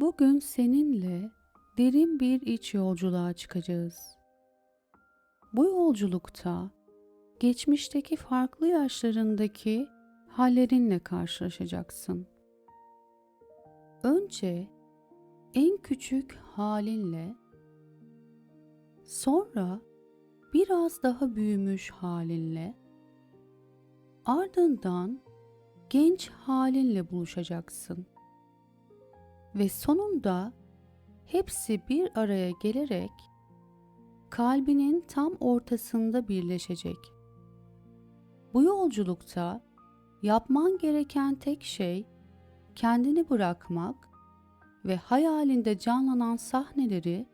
Bugün seninle derin bir iç yolculuğa çıkacağız. Bu yolculukta geçmişteki farklı yaşlarındaki hallerinle karşılaşacaksın. Önce en küçük halinle, sonra biraz daha büyümüş halinle, ardından genç halinle buluşacaksın. Ve sonunda hepsi bir araya gelerek kalbinin tam ortasında birleşecek. Bu yolculukta yapman gereken tek şey kendini bırakmak ve hayalinde canlanan sahneleri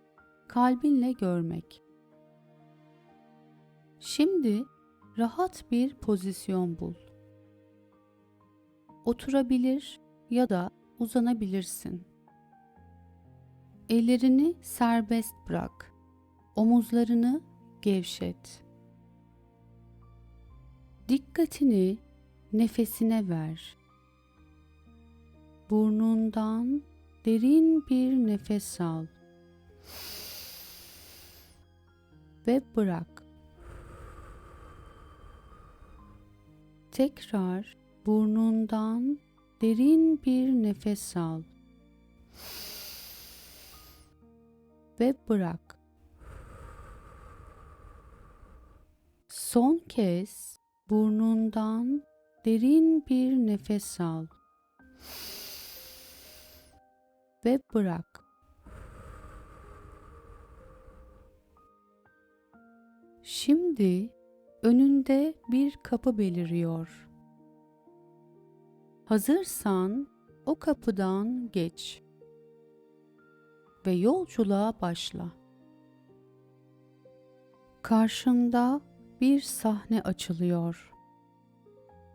kalbinle görmek. Şimdi rahat bir pozisyon bul. Oturabilir ya da uzanabilirsin. Ellerini serbest bırak. Omuzlarını gevşet. Dikkatini nefesine ver. Burnundan derin bir nefes al. Ve bırak. Tekrar burnundan derin bir nefes al. Ve bırak. Son kez burnundan derin bir nefes al. Ve bırak. Şimdi önünde bir kapı beliriyor. Hazırsan o kapıdan geç ve yolculuğa başla. Karşında bir sahne açılıyor.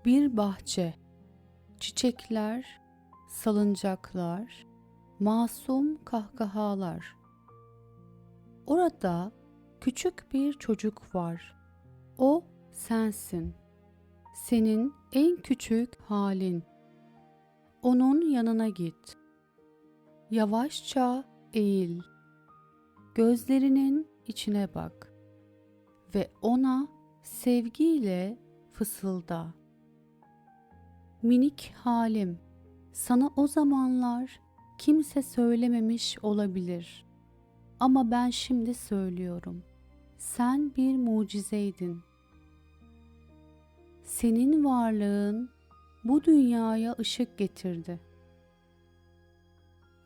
Bir bahçe, çiçekler, salıncaklar, masum kahkahalar. Orada küçük bir çocuk var. O sensin. Senin en küçük halin. Onun yanına git. Yavaşça eğil. Gözlerinin içine bak ve ona sevgiyle fısılda. Minik halim, sana o zamanlar kimse söylememiş olabilir. Ama ben şimdi söylüyorum. Sen bir mucizeydin. Senin varlığın bu dünyaya ışık getirdi.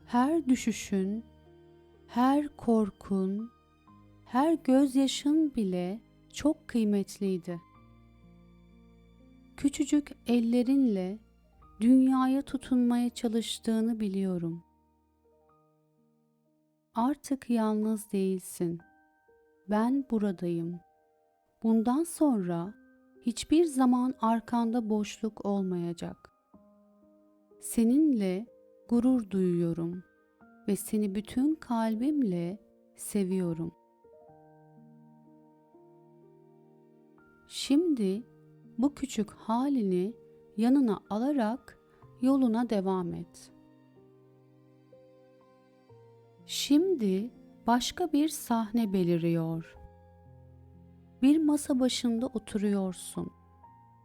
Her düşüşün, her korkun, her gözyaşın bile çok kıymetliydi. Küçücük ellerinle dünyaya tutunmaya çalıştığını biliyorum. Artık yalnız değilsin. Ben buradayım. Bundan sonra hiçbir zaman arkanda boşluk olmayacak. Seninle gurur duyuyorum ve seni bütün kalbimle seviyorum. Şimdi bu küçük halini yanına alarak yoluna devam et. Şimdi başka bir sahne beliriyor. Bir masa başında oturuyorsun.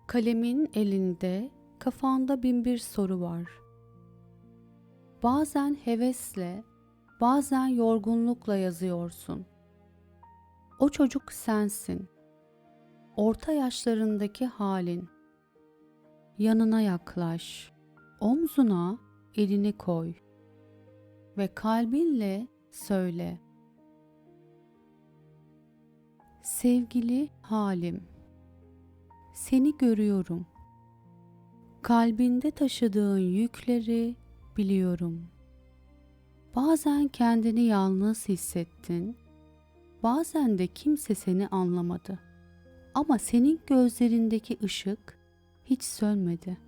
Kalemin elinde, kafanda bin bir soru var. Bazen hevesle, bazen yorgunlukla yazıyorsun. O çocuk sensin. Orta yaşlarındaki halin. Yanına yaklaş. Omzuna elini koy ve kalbinle söyle. Sevgili halim, seni görüyorum. Kalbinde taşıdığın yükleri biliyorum. Bazen kendini yalnız hissettin, bazen de kimse seni anlamadı. Ama senin gözlerindeki ışık hiç sönmedi.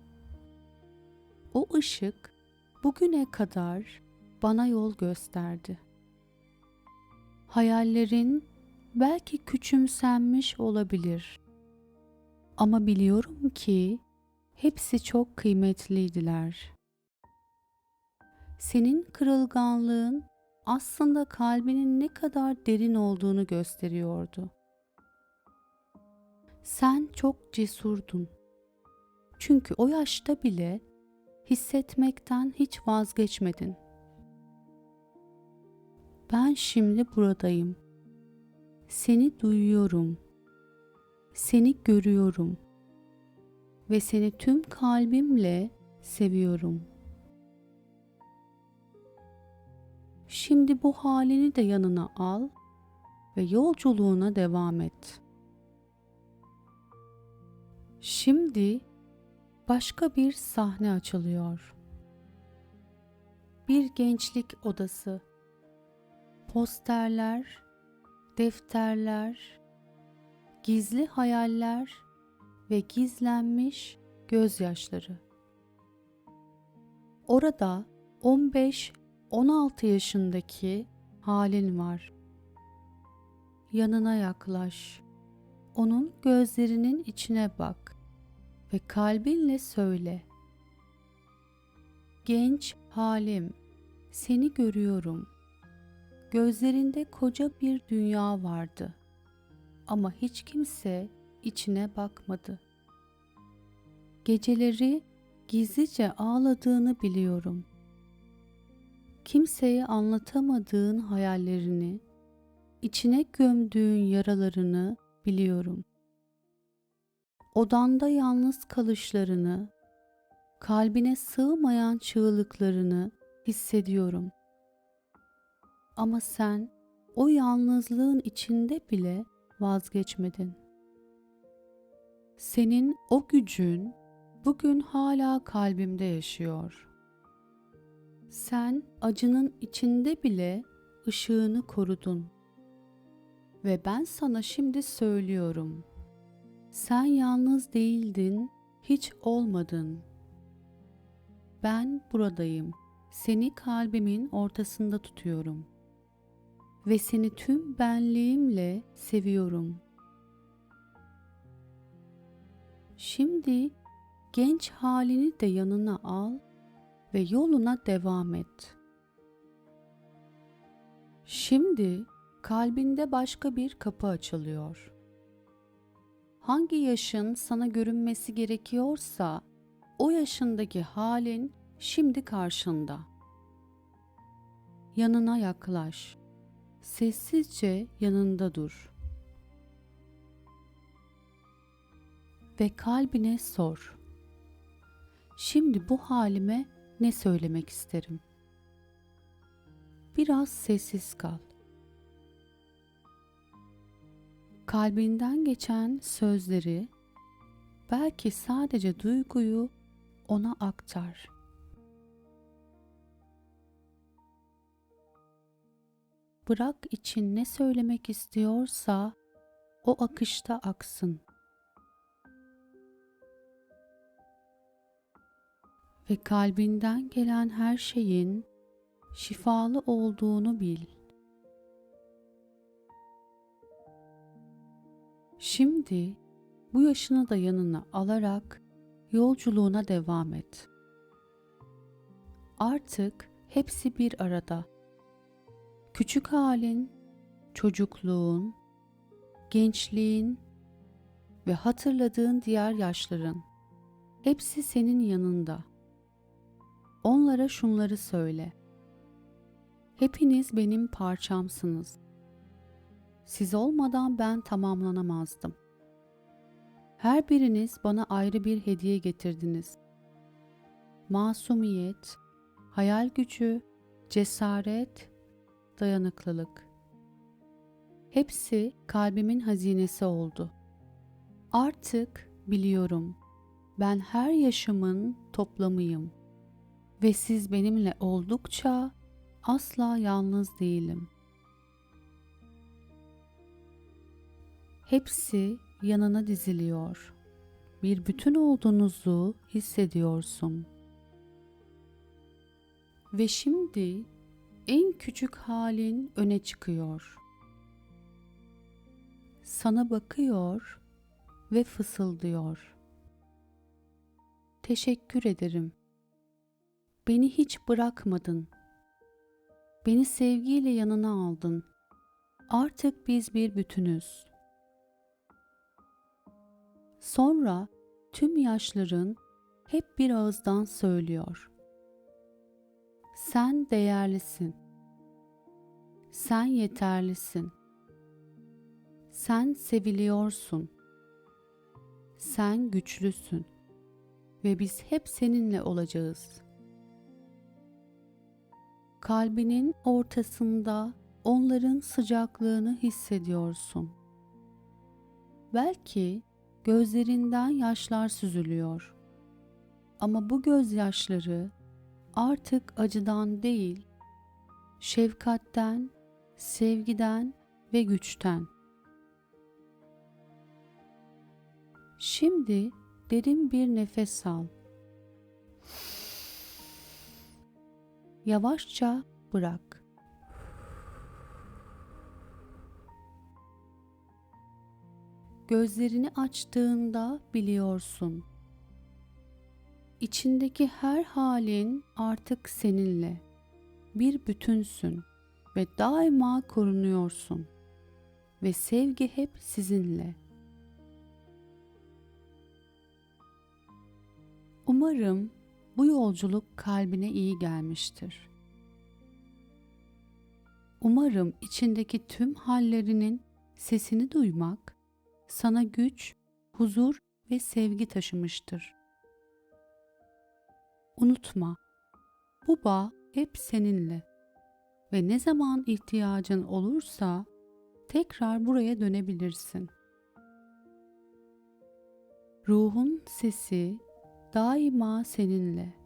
O ışık bugüne kadar bana yol gösterdi. Hayallerin belki küçümsenmiş olabilir. Ama biliyorum ki hepsi çok kıymetliydiler. Senin kırılganlığın aslında kalbinin ne kadar derin olduğunu gösteriyordu. Sen çok cesurdun. Çünkü o yaşta bile hissetmekten hiç vazgeçmedin. Ben şimdi buradayım. Seni duyuyorum. Seni görüyorum ve seni tüm kalbimle seviyorum. Şimdi bu halini de yanına al ve yolculuğuna devam et. Şimdi başka bir sahne açılıyor. Bir gençlik odası. Posterler, defterler, gizli hayaller ve gizlenmiş gözyaşları. Orada 15-16 yaşındaki halin var. Yanına yaklaş. Onun gözlerinin içine bak ve kalbinle söyle. Genç halim, seni görüyorum. Gözlerinde koca bir dünya vardı. Ama hiç kimse içine bakmadı. Geceleri gizlice ağladığını biliyorum. Kimseye anlatamadığın hayallerini, içine gömdüğün yaralarını biliyorum. Odanda yalnız kalışlarını, kalbine sığmayan çığlıklarını hissediyorum. Ama sen o yalnızlığın içinde bile vazgeçmedin. Senin o gücün bugün hala kalbimde yaşıyor. Sen acının içinde bile ışığını korudun. Ve ben sana şimdi söylüyorum. Sen yalnız değildin, hiç olmadın. Ben buradayım. Seni kalbimin ortasında tutuyorum. Ve seni tüm benliğimle seviyorum. Şimdi genç halini de yanına al ve yoluna devam et. Şimdi kalbinde başka bir kapı açılıyor. Hangi yaşın sana görünmesi gerekiyorsa o yaşındaki halin şimdi karşında. Yanına yaklaş. Sessizce yanında dur. Ve kalbine sor. Şimdi bu halime ne söylemek isterim? Biraz sessiz kal. Kalbinden geçen sözleri, belki sadece duyguyu ona aktar. Bırak için ne söylemek istiyorsa o akışta aksın. Ve kalbinden gelen her şeyin şifalı olduğunu bil. Şimdi bu yaşını da yanına alarak yolculuğuna devam et. Artık hepsi bir arada. Küçük halin, çocukluğun, gençliğin ve hatırladığın diğer yaşların hepsi senin yanında. Onlara şunları söyle. Hepiniz benim parçamsınız. Siz olmadan ben tamamlanamazdım. Her biriniz bana ayrı bir hediye getirdiniz. Masumiyet, hayal gücü, cesaret, dayanıklılık. Hepsi kalbimin hazinesi oldu. Artık biliyorum. Ben her yaşımın toplamıyım ve siz benimle oldukça asla yalnız değilim. Hepsi yanına diziliyor. Bir bütün olduğunuzu hissediyorsun. Ve şimdi en küçük halin öne çıkıyor. Sana bakıyor ve fısıldıyor. Teşekkür ederim. Beni hiç bırakmadın. Beni sevgiyle yanına aldın. Artık biz bir bütünüz. Sonra tüm yaşların hep bir ağızdan söylüyor. Sen değerlisin. Sen yeterlisin. Sen seviliyorsun. Sen güçlüsün ve biz hep seninle olacağız. Kalbinin ortasında onların sıcaklığını hissediyorsun. Belki gözlerinden yaşlar süzülüyor. Ama bu gözyaşları artık acıdan değil, şefkatten, sevgiden ve güçten. Şimdi derin bir nefes al. Yavaşça bırak. Gözlerini açtığında biliyorsun. İçindeki her halin artık seninle. Bir bütünsün ve daima korunuyorsun. Ve sevgi hep sizinle. Umarım bu yolculuk kalbine iyi gelmiştir. Umarım içindeki tüm hallerinin sesini duymak sana güç, huzur ve sevgi taşımıştır. Unutma, bu bağ hep seninle ve ne zaman ihtiyacın olursa tekrar buraya dönebilirsin. Ruhun sesi daima seninle.